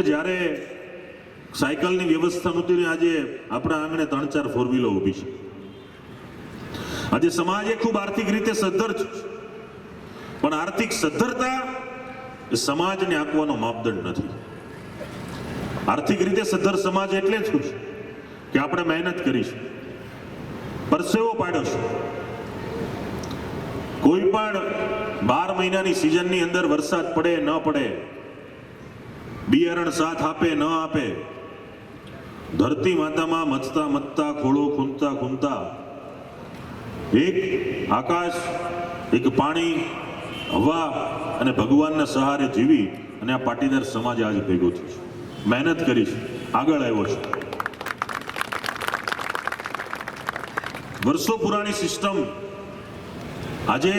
કે જ્યારે સાયકલની વ્યવસ્થા નહોતી આજે આપણા આંગણે ત્રણ ચાર ફોર વ્હીલો ઊભી છે. આજે સમાજ એ ખૂબ આર્થિક રીતે સદ્ધર છે. પણ આર્થિક સદ્ધરતા એ સમાજને આપવાનો માપદંડ નથી. આર્થિક રીતે સદ્ધર સમાજ એટલે જ છે કે આપણે મહેનત કરીશું પરસેવો પાડ્યો કોઈ પણ બાર મહિનાની સિઝનની અંદર વરસાદ પડે, ન પડે બિયારણ સાથ આપે, ન આપે. ધરતી માતામાં મચતા મચતા, ખોળો ખૂંદતા ખૂંદતા, એક આકાશ, એક પાણી, હવા અને ભગવાનના સહારે જીવી અને આ પાટીદાર સમાજ આજ ભેગો થયો છે. મહેનત કરી છે આગળ આવ્યો છે. વર્ષો પુરાણી સિસ્ટમ, આજે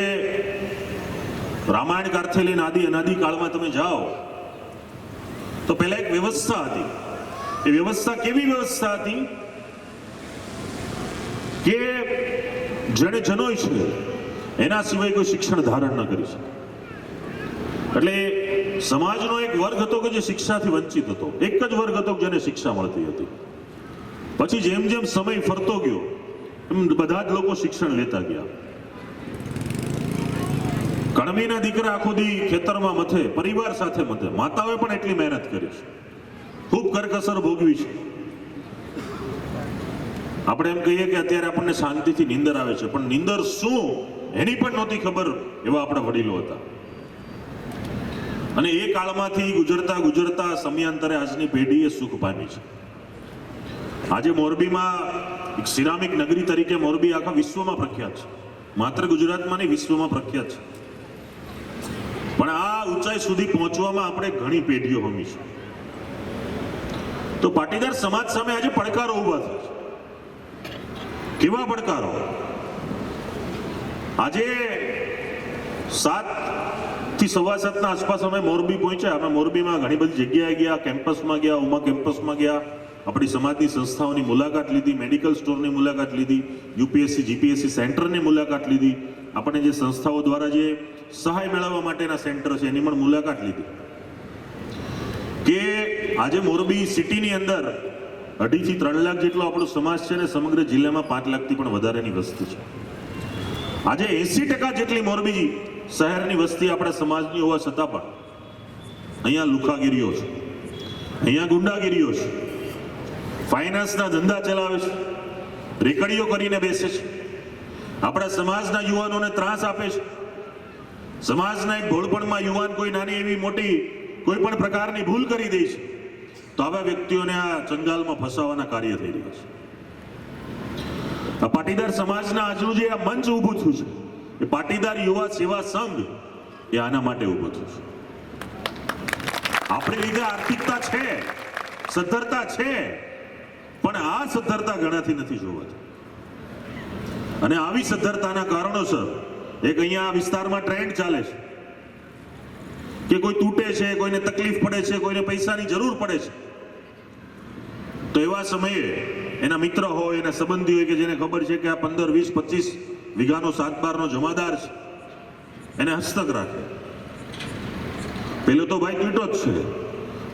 રામાયણ કાળથી લઈને આદિ અનાદિ કાળમાં તમે જાઓ તો પહેલા એક વ્યવસ્થા હતી. એ વ્યવસ્થા કેવી વ્યવસ્થા હતી? કે જેને જનોય છે, એના સિવાય કોઈ શિક્ષણ ધારણ ન કરી શકે. એટલે સમાજનો એક વર્ગ હતો કે જે શિક્ષાથી વંચિત હતો. એક જ વર્ગ હતો જેને શિક્ષા મળતી હતી. પછી જેમ જેમ સમય ફરતો ગયો, એમ બધા જ લોકો શિક્ષણ લેતા ગયા. કણવીના દીકરા આખો દી ખેતરમાં મથે, પરિવાર સાથે મથે. માતાઓએ પણ એટલી મહેનત કરી છે. ખૂબ કરકસર ભોગવી છે. આપણે એમ કહીએ કે અત્યારે આપણને શાંતિથી નીંદર આવે છે. પણ નીંદર શું? એની પણ નહોતી ખબર એવા આપણા વડીલો હતા. અને એ કાળમાંથી ગુજરતા ગુજરતા સમયાંતરે આજની પેઢીએ સુખ પામી છે. આજે મોરબીમાં એક સિરામિક નગરી તરીકે મોરબી આખા વિશ્વમાં પ્રખ્યાત છે. માત્ર ગુજરાતમાં નહીં, વિશ્વમાં પ્રખ્યાત છે. પણ આ ઊંચાઈ સુધી પહોંચવામાં આપણે ઘણી પેઢીઓ હમી છે તો પાટીદાર સમાજ સામે આજે પડકારો ઊભા થયા કેવા પડકારો? આજે સાતથી સવા સાતના આસપાસ અમે મોરબી પહોંચ્યા. અમે મોરબીમાં ઘણી બધી જગ્યાએ ગયા, કેમ્પસમાં ગયા, ઉમા કેમ્પસમાં ગયા. આપણી સમાજની સંસ્થાઓની મુલાકાત લીધી, મેડિકલ સ્ટોરની મુલાકાત લીધી, યુપીએસસી, જીપીએસસી સેન્ટરની મુલાકાત લીધી. આપણે જે સંસ્થાઓ દ્વારા જે સહાય મેળવવા માટેના સેન્ટર છે, એની પણ મુલાકાત લીધી. કે આજે મોરબી સિટીની અંદર અઢીથી ત્રણ લાખ જેટલો આપણો સમાજ છે ને સમગ્ર જિલ્લામાં પાંચ લાખથી પણ વધારેની વસ્તી છે. આજે એસી ટકા જેટલી મોરબી શહેરની વસ્તી આપણા સમાજની હોવા છતાં પણ અહીંયા લુખાગીરીઓ છે, અહીંયા ગુંડાગીરીઓ છે. ફાઇનાન્સના ધંધા ચલાવે છે, રેકડીઓ કરીને બેસે છે. આપણા સમાજના યુવાનોને ત્રાસ આપે છે. સમાજના એક ભોળપણમાં યુવાન કોઈ નાની એવી મોટી કોઈ પણ પ્રકારની ભૂલ કરી દે છે, તો આવા વ્યક્તિઓને આ ચંગાલમાં ફસાવાના કાર્ય થઈ રહ્યા છે. આ પાટીદાર સમાજના આજનું જે આ મંચ ઊભું થયું છે, એ પાટીદાર યુવા સેવા સંઘ એ આના માટે ઊભું થયું છે. આપણે લીધે આર્થિકતા છે, સદ્ધરતા છે, પણ આ સદ્ધરતા ઘણાથી નથી જોવાતી. અને આવી સદ્ધરતાના કારણોસર એક અહીંયા આ વિસ્તારમાં ટ્રેન્ડ ચાલે છે કે કોઈ તૂટે છે, કોઈને તકલીફ પડે છે, કોઈને પૈસાની જરૂર પડે છે. તો એવા સમયે એના મિત્ર હોય, એના સંબંધી હોય કે જેને ખબર છે કે આ પંદર, વીસ, પચીસ વીઘાનો સાત બારનો જમાદાર છે, એને હસ્તક રાખે. પેલો તો ભાઈ કીટો જ છે.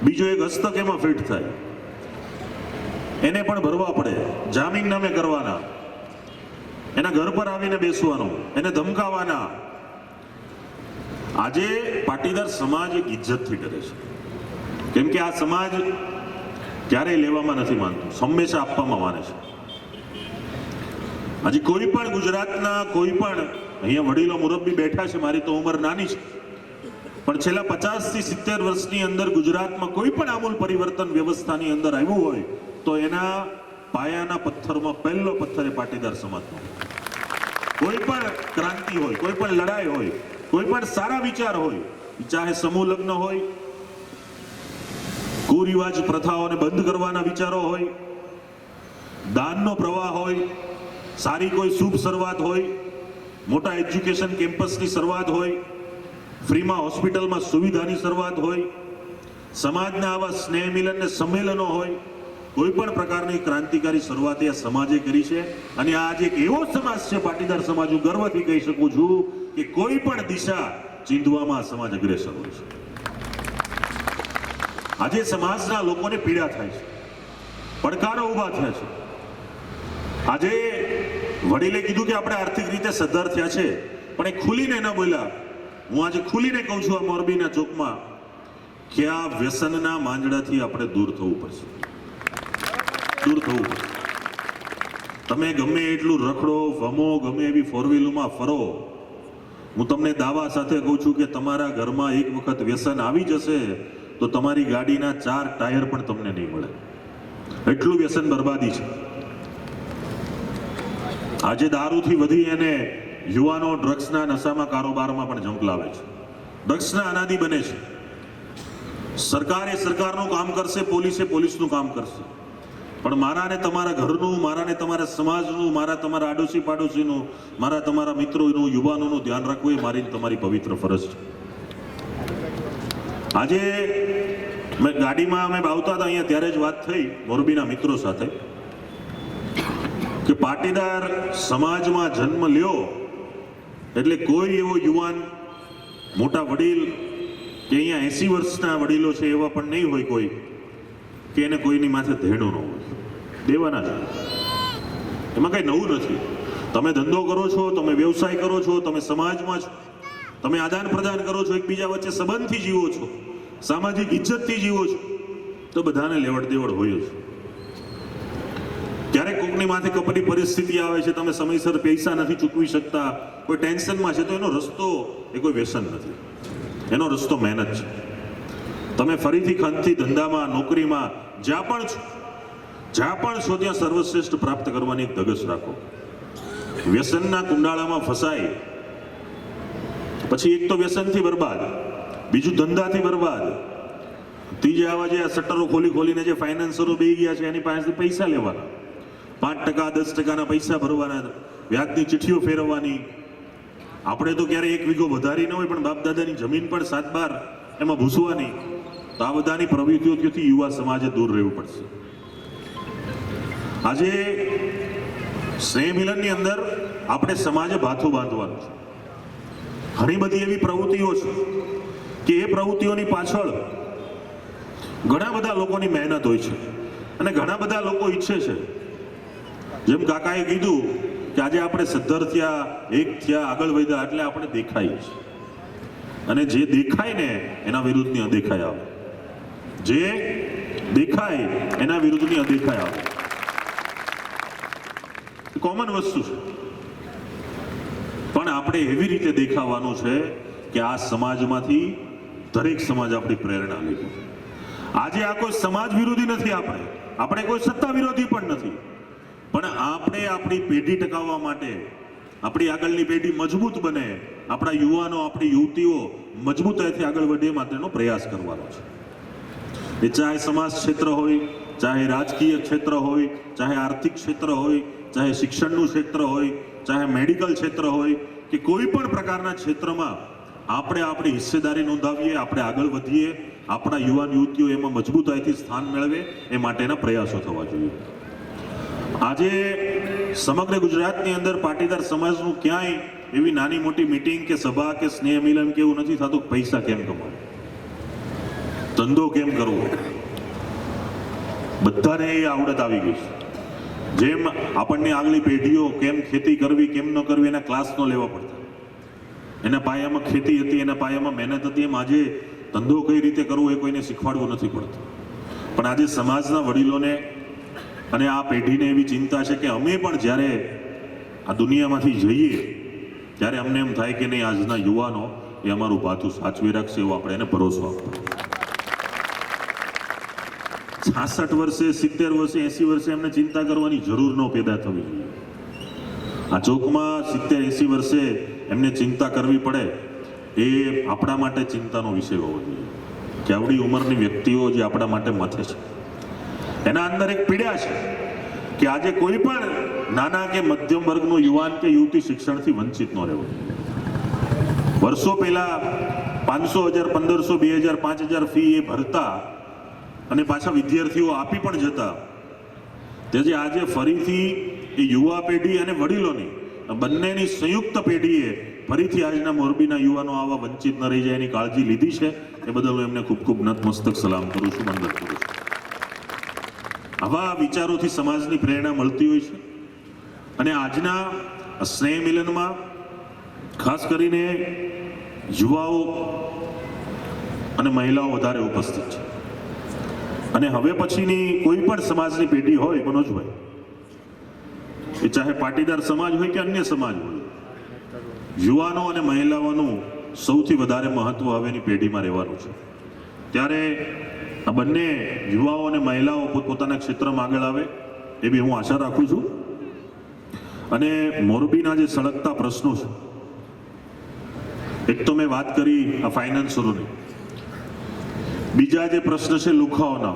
બીજો એક હસ્તક એમાં ફિટ થાય. એને પણ ભરવા પડે. જામીન નામે કરવાના. એના ઘર પર આવીને બેસવાનું, એને ધમકાવાના. આજે પાટીદાર સમાજ એક ઇજ્જતથી ડરે છે. કેમ કે આ સમાજ ક્યારેય લેવામાં નથી માનતું હંમેશા આપવામાં માને છે. હજી કોઈ પણ ગુજરાતના કોઈ પણ, અહીંયા વડીલો મુરબ્બી બેઠા છે, મારી તો ઉંમર નાની છે. પણ છેલ્લા પચાસથી સિત્તેર વર્ષની અંદર ગુજરાતમાં કોઈ પણ આમૂલ પરિવર્તન વ્યવસ્થાની અંદર આવ્યું હોય, તો એના પાયાના પથ્થરમાં, પહેલો પથ્થર એ પાટીદાર સમાજનો. કોઈ પણ ક્રાંતિ હોય, કોઈ પણ લડાઈ હોય, કોઈ પણ સારા વિચાર હોય, ચાહે સમૂહ લગ્ન હોય, કુરિવાજ પ્રથાઓને બંધ કરવાના વિચારો હોય, દાનનો પ્રવાહ હોય, સારી કોઈ શુભ શરૂઆત હોય, મોટા એજ્યુકેશન કેમ્પસની શરૂઆત હોય, ફ્રીમાં હોસ્પિટલમાં સુવિધાની શરૂઆત હોય, સમાજના આવા સ્નેહ મિલન ને સંમેલનો હોય કોઈ પણ પ્રકારની ક્રાંતિકારી શરૂઆત એ સમાજે કરી છે અને આ આજે એક એવો સમાજ છે, પાટીદાર સમાજ, હું ગર્વથી કહી શકું છું કે કોઈ પણ દિશા ચીંધવામાં સમાજ અગ્રેસર હોય છે. આજે સમાજના લોકોને પીડા થાય છે, પડકારો ઊભા થયા છે. આજે વડીલે કીધું કે આપણે આર્થિક રીતે સદ્ધર થયા છે, પણ એ ખુલીને ન બોલ્યા. હું આજે ખુલીને કહું છું આ મોરબીના ચોકમાં કે આ વ્યસનના માંજડાથી આપણે દૂર થવું પડશે. દૂર થવું પડે તમે ગમે એટલું રખડો, વમો, ગમે એવી ફોર વ્હીલમાં ફરો. હું તમને દાવા સાથે કહું છું કે તમારા ઘરમાં એક વખત વ્યસન આવી જશે, તો તમારી ગાડીના ચાર ટાયર પણ તમને નહીં મળે. એટલું વ્યસન બરબાદી છે. આજે દારૂથી વધી એને યુવાનો ડ્રગ્સના નશામાં કારોબારમાં પણ ઝંપલાવે છે. ડ્રગ્સના અનાદિ બને છે. સરકાર સરકારનું કામ કરશે, પોલીસે પોલીસનું કામ કરશે. પણ મારા ને તમારા ઘરનું મારા ને તમારા સમાજનું, મારા તમારા આડોશી પાડોશીનું મારા તમારા મિત્રોનું, યુવાનોનું ધ્યાન રાખવું એ મારી તમારી પવિત્ર ફરજ છે. આજે મેં ગાડીમાં અમે આવતા હતા, અહીંયા ત્યારે જ વાત થઈ મોરબીના મિત્રો સાથે, કે પાટીદાર સમાજમાં જન્મ લ્યો, એટલે કોઈ એવો યુવાન, મોટા વડીલ, કે અહીંયા એસી વર્ષના વડીલો છે એવા પણ નહીં હોય કોઈ, કે એને કોઈની માથે ધેડો ન હોય. દેવાના છે. એમાં કઈ નવું નથી. તમે ધંધો કરો છો, તમે વ્યવસાય કરો છો, તમે સમાજમાં છો, તમે આદાન પ્રદાન કરો છો, એકબીજા વચ્ચે સંબંધથી જીવો છો, સામાજિક ઇજ્જતથી જીવો છો, તો બધાને લેવડ દેવડ હોય જ. ક્યારેક કોકની માથે કપટી પરિસ્થિતિ આવે છે, તમે સમયસર પૈસા નથી ચૂકવી શકતા, કોઈ ટેન્શનમાં છે, તો એનો રસ્તો એ કોઈ વ્યસન નથી. એનો રસ્તો મહેનત છે. તમે ફરીથી ખંતથી ધંધામાં, નોકરીમાં, જ્યાં પણ છો જ્યાં પણ છો ત્યાં સર્વશ્રેષ્ઠ પ્રાપ્ત કરવાની એક ધગશ રાખો. વ્યસનના કુંડાળામાં ફસાય, પછી એક તો વ્યસનથી બરબાદ, બીજું ધંધાથી બરબાદ, ત્રીજે આવા જે શટરો ખોલી ખોલીને જે ફાઇનાન્સરો બે ગયા છે, એની પાસેથી પૈસા લેવાના. પાંચ ટકા, દસ ટકાના પૈસા ભરવાના, વ્યાજની ચિઠ્ઠીઓ ફેરવવાની. આપણે તો ક્યારે એક વીઘો વધારી ન હોય, પણ બાપ દાદાની જમીન પણ સાત બાર એમાં ભૂસવાની. તો આ બધાની પ્રવૃત્તિઓથી યુવા સમાજે દૂર રહેવું પડશે. આજે સ્નેહ અંદર આપણે સમાજે ભાથું બાંધવાનું છે. ઘણી બધી એવી પ્રવૃત્તિઓ છે કે એ પ્રવૃત્તિઓની પાછળ ઘણા બધા લોકોની મહેનત હોય છે અને ઘણા બધા લોકો ઈચ્છે છે. જેમ કાકાએ કીધું કે આજે આપણે સદ્ધર થયા, એક થયા, આગળ વધ્યા એટલે આપણે દેખાય છે. અને જે દેખાય ને એના વિરુદ્ધની અદેખાય આવે. જે દેખાય એના વિરુદ્ધની અદેખાય આવે. કોમન વસ્તુ છે. પણ આપણે એવી રીતે દેખાવાનું છે કે આ સમાજમાંથી દરેક સમાજ આપણી પ્રેરણા લે આજે આ કોઈ સમાજ વિરોધી નથી આપણે. આપણે કોઈ સત્તા વિરોધી પણ નથી. પણ આપણે આપણી પેઢી ટકાવવા માટે, આપણી આગળની પેઢી મજબૂત બને, આપણા યુવાનો, આપણી યુવતીઓ મજબૂતાઈથી આગળ વધે માટેનો પ્રયાસ કરવાનો છે. એ ચાહે સમાજ ક્ષેત્ર હોય, ચાહે રાજકીય ક્ષેત્ર હોય, ચાહે આર્થિક ક્ષેત્ર હોય ચાહે શિક્ષણનું ક્ષેત્ર હોય, ચાહે મેડિકલ ક્ષેત્ર હોય, કે કોઈ પણ પ્રકારના ક્ષેત્રમાં આપણે આપણી હિસ્સેદારી નોંધાવીએ, આપણે આગળ વધીએ, આપણા યુવાન યુવતીઓ એમાં મજબૂતાઈથી સ્થાન મેળવે, એ માટેના પ્રયાસો થવા જોઈએ. આજે સમગ્ર ગુજરાતની અંદર પાટીદાર સમાજનું ક્યાંય એવી નાની મોટી મીટિંગ કે સભા કે સ્નેહ મિલન કે એવું નથી થતું, પૈસા કેમ કમાવો? ધંધો કેમ કરવો? બધાને એ આવડત આવી ગઈ છે. જેમ આપણને આગલી પેઢીઓ કેમ ખેતી કરવી, કેમ ન કરવી, એના ક્લાસ ન લેવા પડતા. એના પાયામાં ખેતી હતી, એના પાયામાં મહેનત હતી, એમ આજે ધંધો કઈ રીતે કરવો એ કોઈને શીખવાડવું નથી પડતું. પણ આજે સમાજના વડીલોને અને આ પેઢીને એવી ચિંતા છે કે અમે પણ જ્યારે આ દુનિયામાંથી જઈએ, ત્યારે અમને એમ થાય કે નહીં, આજના યુવાનો એ અમારું ભાથું સાચવી રાખશે એવો આપણે એને ભરોસો આપવો છાસઠ વર્ષે, સિત્તેર વર્ષે, એસી વર્ષે એમને ચિંતા કરવાની જરૂર ન પેદા થવી આ ચોકમાં સિત્તેર, એસી વર્ષે એમને ચિંતા કરવી પડે એ આપણા માટે ચિંતાનો વિષય હોવો જોઈએ. કે આવડી ઉંમરની વ્યક્તિઓ જે આપણા માટે મથે છે. એના અંદર એક પીડા છે કે આજે કોઈ પણ નાના કે મધ્યમ વર્ગનો યુવાન કે યુવતી શિક્ષણથી વંચિત ન રહેવો વર્ષો પહેલા પાંચસો હજાર, પંદરસો, બે હજાર, પાંચ હજાર ફી એ ભરતા અને પાછા વિદ્યાર્થીઓ આપી પણ જતા. તેથી આજે ફરીથી એ યુવા પેઢી અને વડીલોની બંનેની સંયુક્ત પેઢીએ ફરીથી આજના મોરબીના યુવાનો આવા વંચિત ન રહી જાય એની કાળજી લીધી છે. એ બદલ હું એમને ખૂબ ખૂબ નતમસ્તક સલામ કરું છું, વંદન કરું છું. આવા વિચારોથી સમાજની પ્રેરણા મળતી હોય છે. અને આજના સ્નેહ મિલનમાં ખાસ કરીને યુવાઓ અને મહિલાઓ વધારે ઉપસ્થિત છે. અને હવે પછીની કોઈ પણ સમાજની પેઢી હોય, મનોજભાઈ, એ ચાહે પાટીદાર સમાજ હોય કે અન્ય સમાજ હોય, યુવાનો અને મહિલાઓનું સૌથી વધારે મહત્વ હવેની પેઢીમાં રહેવાનું છે. ત્યારે આ બંને યુવાઓ અને મહિલાઓ પોતપોતાના ક્ષેત્રમાં આગળ આવે, એ બી હું આશા રાખું છું. અને મોરબીના જે સળગતા પ્રશ્નો છે, એક તો મેં વાત કરી આ ફાઇનાન્સરોની બીજા જે પ્રશ્ન છે લુખાઓના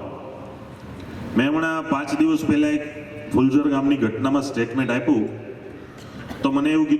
મેં હમણાં પાંચ દિવસ પહેલા એક ફુલઝર ગામની ઘટનામાં સ્ટેટમેન્ટ આપ્યું. તો મને એવું કીધું